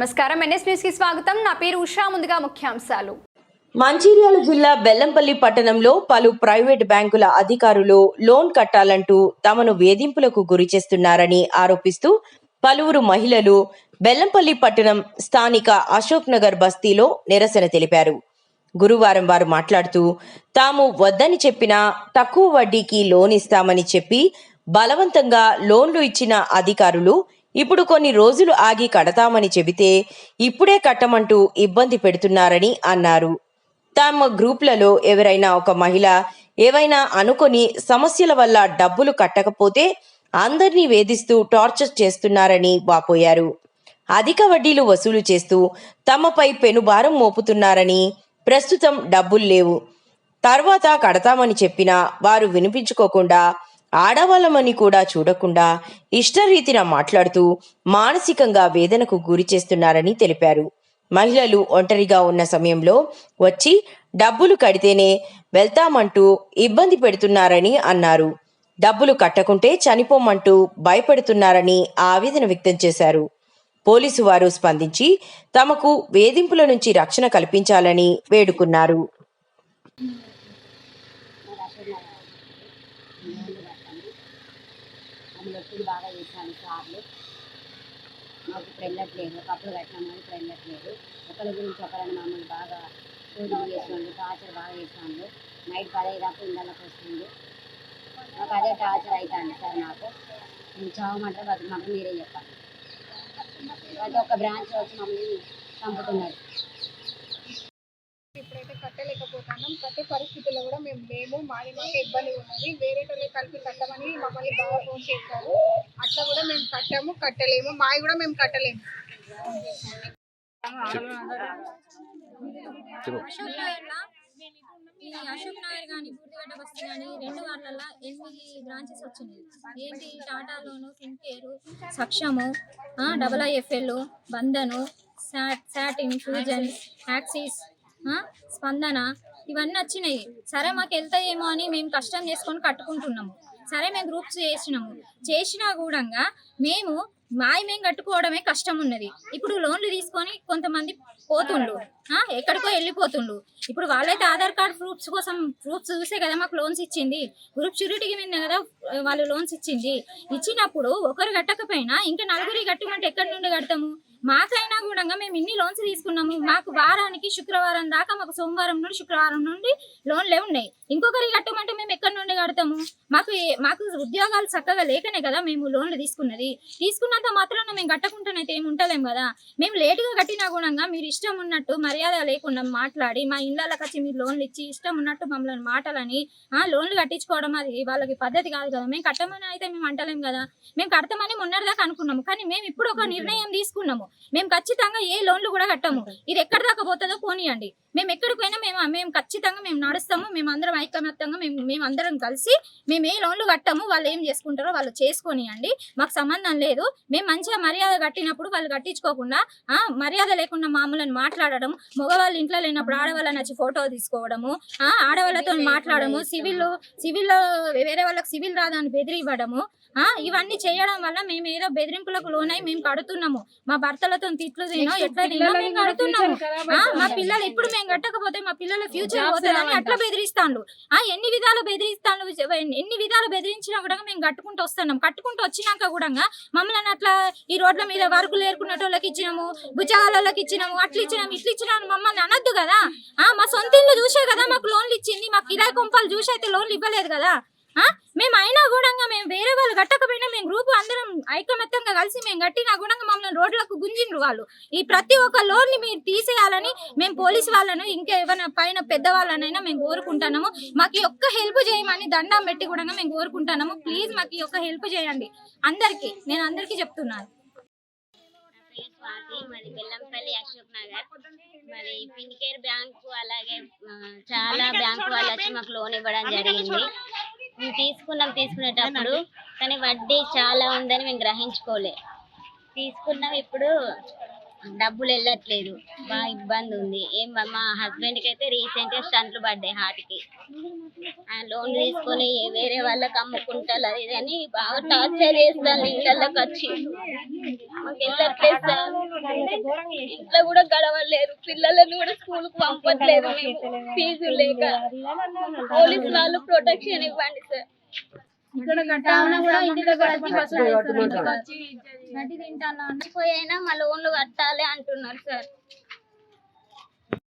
నమస్కారం. ఎన్ఎస్ న్యూస్కి స్వాగతం. నా పేరు ఉషా. ముందుగా ముఖ్యాంశాలు. మంచిర్యాల జిల్లా బెల్లంపల్లి పట్టణంలో పలు ప్రైవేట్ బ్యాంకుల అధికారులు లోన్ కట్టాలంటూ తమను వేధింపులకు గురి చేస్తున్నారని ఆరోపిస్తూ పలువురు మహిళలు బెల్లంపల్లి పట్టణం స్థానిక అశోక్ నగర్ బస్తీలో నిరసన తెలిపారు. గురువారం వారు మాట్లాడుతూ తాము వద్దని చెప్పినా తక్కువ వడ్డీకి లోన్ ఇస్తామని చెప్పి బలవంతంగా లోన్లు ఇచ్చిన అధికారులు ఇప్పుడు కొన్ని రోజులు ఆగి కడతామని చెబితే ఇప్పుడే కట్టమంటూ ఇబ్బంది పెడుతున్నారని అన్నారు. తమ గ్రూప్లలో ఎవరైనా ఒక మహిళ ఏవైనా అనుకొని సమస్యల వల్ల డబ్బులు కట్టకపోతే అందరినీ వేధిస్తూ టార్చర్ చేస్తున్నారని వాపోయారు. అధిక వడ్డీలు వసూలు చేస్తూ తమపై పెనుభారం మోపుతున్నారని ప్రస్తుతం డబ్బులు లేవు. తర్వాత కడతామని చెప్పినా వారు వినిపించుకోకుండా ఆడవాళ్ళమని కూడా చూడకుండా ఇష్టరీతిన మాట్లాడుతూ మానసికంగా వేదనకు గురి చేస్తున్నారని తెలిపారు. మహిళలు ఒంటరిగా ఉన్న సమయంలో వచ్చి డబ్బులు కడితేనే వెళ్తామంటూ ఇబ్బంది పెడుతున్నారని అన్నారు. డబ్బులు కట్టకుంటే చనిపోమంటూ భయపెడుతున్నారని ఆవేదన వ్యక్తం చేశారు. పోలీసు వారు స్పందించి తమకు వేధింపుల నుంచి రక్షణ కల్పించాలని వేడుకున్నారు. పెట్టండి అందులో ఒత్తిడి బాగా వేసాను సార్లు మాకు ఇప్పుడు వెళ్ళట్లేదు ఒకప్పుడు కట్టినాము కానీ ఇప్పుడు వెళ్ళట్లేదు ఒకరి గురించి ఒకరని మమ్మల్ని బాగా పూజలు చేసినాడు టార్చర్ బాగా చేసినాడు నైట్ పదహైదు దాకా ఇళ్ళకి వస్తుంది నాకు అదే టార్చర్ అవుతుంది సార్ నాకు నేను చావమంటారు మాకు మీరే చెప్పండి ప్రతి ఒక్క బ్రాంచ్ వచ్చి మమ్మల్ని చంపుతున్నారు. కట్టే పరిస్థితుల్లో కూడా మేము లేము మాది మాకు ఇబ్బంది ఉన్నది. వేరే వాళ్ళకి కలిపి కట్టమని మమ్మల్ని బాగా ఫోన్ చేశారు. అట్లా కూడా మేము కట్టాము కట్టలేము. మావి కూడా మేము కట్టలేము. ఈ అశోక్ నగర్ కానీ బూర్దిగడ్డ బస్తీ కానీ రెండు వార్లల్లో ఎనిమిది బ్రాంచెస్ వచ్చినాయి. ఏంటి టాటాలోను ఫిన్కేరు సక్షము డబల్ ఐఎఫ్ఎల్ బంధను శాట్ శాటిన్ ఫ్యూజన్ యాక్సిస్ ఆ, స్పందన ఇవన్నీ వచ్చినాయి. సరే మాకు వెళ్తాయేమో అని మేము కష్టం చేసుకొని కట్టుకుంటున్నాము. సరే మేము గ్రూప్స్ చేసినాము. చేసినా కూడా మేము మాయ మేము కట్టుకోవడమే కష్టం ఉన్నది. ఇప్పుడు లోన్లు తీసుకొని కొంతమంది పోతుండ్రు ఆ, ఎక్కడికో వెళ్ళిపోతుండ్రు ఇప్పుడు వాళ్ళైతే ఆధార్ కార్డ్ ప్రూఫ్స్ కోసం ప్రూఫ్స్ చూసే కదా మాకు లోన్స్ ఇచ్చింది. గ్రూప్ షూరిటీకి మీద కదా వాళ్ళు లోన్స్ ఇచ్చింది. ఇచ్చినప్పుడు ఒకరు కట్టకపోయినా ఇంకా నలుగురి కట్టమంటే ఎక్కడి నుండి కడతాము? మాకైనా కూడా మేము ఇన్ని లోన్స్ తీసుకున్నాము. మాకు వారానికి శుక్రవారం దాకా మాకు సోమవారం నుండి శుక్రవారం నుండి లోన్లే ఉన్నాయి. ఇంకొకరి కట్టమంటే మేము ఎక్కడి నుండి కడతాము? మాకు మాకు ఉద్యోగాలు చక్కగా లేకనే కదా మేము లోన్లు తీసుకున్నది. తీసుకున్నంత మాత్రాన మేము కట్టకుండానైతే ఏమి ఉంటలేం కదా? మేము లేటుగా కట్టినా కూడా మీరు ఇష్టం ఉన్నట్టు మర్యాద లేకుండా మాట్లాడి మా ఇళ్ళకి వచ్చి మీరు లోన్లు ఇచ్చి ఇష్టం ఉన్నట్టు మమ్మల్ని మాటలని ఆ లోన్లు కట్టించుకోవడం అది వాళ్ళకి పద్ధతి కాదు కదా? మేము కట్టమని అయితే మేము అంటలేం కదా? మేము కడతామని మొన్నటిదాకా అనుకున్నాము. కానీ మేము ఇప్పుడు ఒక నిర్ణయం తీసుకున్నాము. మేము ఖచ్చితంగా ఏ లోన్లు కూడా కట్టము. ఇది ఎక్కడి దాకా పోతుందో పోనీయండి. మేము ఎక్కడికి పోయినా మేము మేము ఖచ్చితంగా మేము నడుస్తాము మేము అందరం ఐకమత్యంగా మేము మేము అందరం కలిసి మేము ఏ లోన్లు కట్టము వాళ్ళు ఏం చేసుకుంటారో వాళ్ళు చేసుకొనియండి. మాకు సంబంధం లేదు. మేము మంచిగా మర్యాద కట్టినప్పుడు వాళ్ళు కట్టించుకోకుండా ఆ మర్యాద లేకుండా మామూలను మాట్లాడడం మగవాళ్ళు ఇంట్లో లేనప్పుడు ఆడవాళ్ళని వచ్చి ఫోటో తీసుకోవడము ఆ ఆడవాళ్ళతో మాట్లాడము సివిల్ సివిల్లో వేరే వాళ్ళకి సివిల్ రాదని బెదిరివ్వడము ఆ ఇవన్నీ చేయడం వల్ల మేము ఏదో బెదిరింపులకు లోనై మేము కడుతున్నాము. మా భర్తలతో తిట్లు ఎట్లా మేము కడుతున్నాము. మా పిల్లలు ఇప్పుడు మేము కట్టకపోతే మా పిల్లల ఫ్యూచర్ పోతుందని అట్లా బెదిరిస్తాండు ఆ ఎన్ని విధాలు బెదిరిస్తాను ఎన్ని విధాలు బెదిరించినా కూడా మేము కట్టుకుంటూ వస్తున్నాం. కట్టుకుంటూ వచ్చినాక కూడా మమ్మల్ని అట్లా ఈ రోడ్ల మీద వరకులు ఏరుకునేటోళ్ళకి ఇచ్చినాము బుజ్జగాళ్ళకి ఇచ్చినాము అట్లా ఇచ్చినాము ఇట్లా ఇచ్చినాము మమ్మల్ని అనొద్దు కదా? ఆ మా సొంత ఇల్లు చూసే కదా మాకు లోన్లు ఇచ్చింది. మాకు కిరాయి కొంపలు చూసి అయితే లోన్లు ఇవ్వలేదు కదా? మేము అయినా కూడా మేము వేరే వాళ్ళు కట్టకపోయినా మేము గ్రూప్ అందరం ఐకమత్యంగా కలిసి మేము కట్టినా కూడా మమ్మల్ని రోడ్లకు గుంజిండ్రు వాళ్ళు. ఈ ప్రతి ఒక్క లోన్ని మీరు తీసేయాలని మేము పోలీస్ వాళ్ళను ఇంకా ఏమైనా పైన పెద్ద వాళ్ళనైనా మేము కోరుకుంటున్నాము. మాకు ఈ ఒక్క హెల్ప్ చేయమని దండం పెట్టి కూడా మేము కోరుకుంటున్నాము. ప్లీజ్ మాకు ఈ ఒక్క హెల్ప్ చేయండి. అందరికీ నేను అందరికీ చెప్తున్నాను. స్వాతి మాది బెల్లంపల్లి అశోక్ నగర్. మరి ఫిన్కేర్ బ్యాంకు అలాగే చాలా బ్యాంకు వాళ్ళు వచ్చి మాకు లోన్ ఇవ్వడం జరిగింది. తీసుకున్నాం తీసుకునేటప్పుడు కానీ వడ్డీ చాలా ఉందని మేము గ్రహించుకోలే. తీసుకున్నాం ఇప్పుడు డబ్బులు వెళ్ళట్లేదు. బాగా ఇబ్బంది ఉంది. ఏం మా- హస్బెండ్కి అయితే రీసెంట్గా స్టంట్లు పడ్డాయి హార్ట్కి లోన్ తీసుకొని వేరే వాళ్ళకి అమ్ముకుంటారు అది ఇది అని బాగా టార్చర్ చేస్తాను ఇళ్ళకి వచ్చి. మాకు వెళ్ళట్లేదు సార్ ఇంట్లో కూడా గడవలేరు పిల్లలను కూడా స్కూల్కి పంపట్లేదు మేము. ఫీజు లేక. పోలీసు వాళ్ళు ప్రొటెక్షన్ ఇవ్వండి సార్. కావున కూడా ఇంటి దగ్గర వచ్చి వసూలు చేస్తారు ఇంటికి వచ్చి గడ్డి తింటాను పోయినా మా లోన్లు కట్టాలి అంటున్నారు సార్.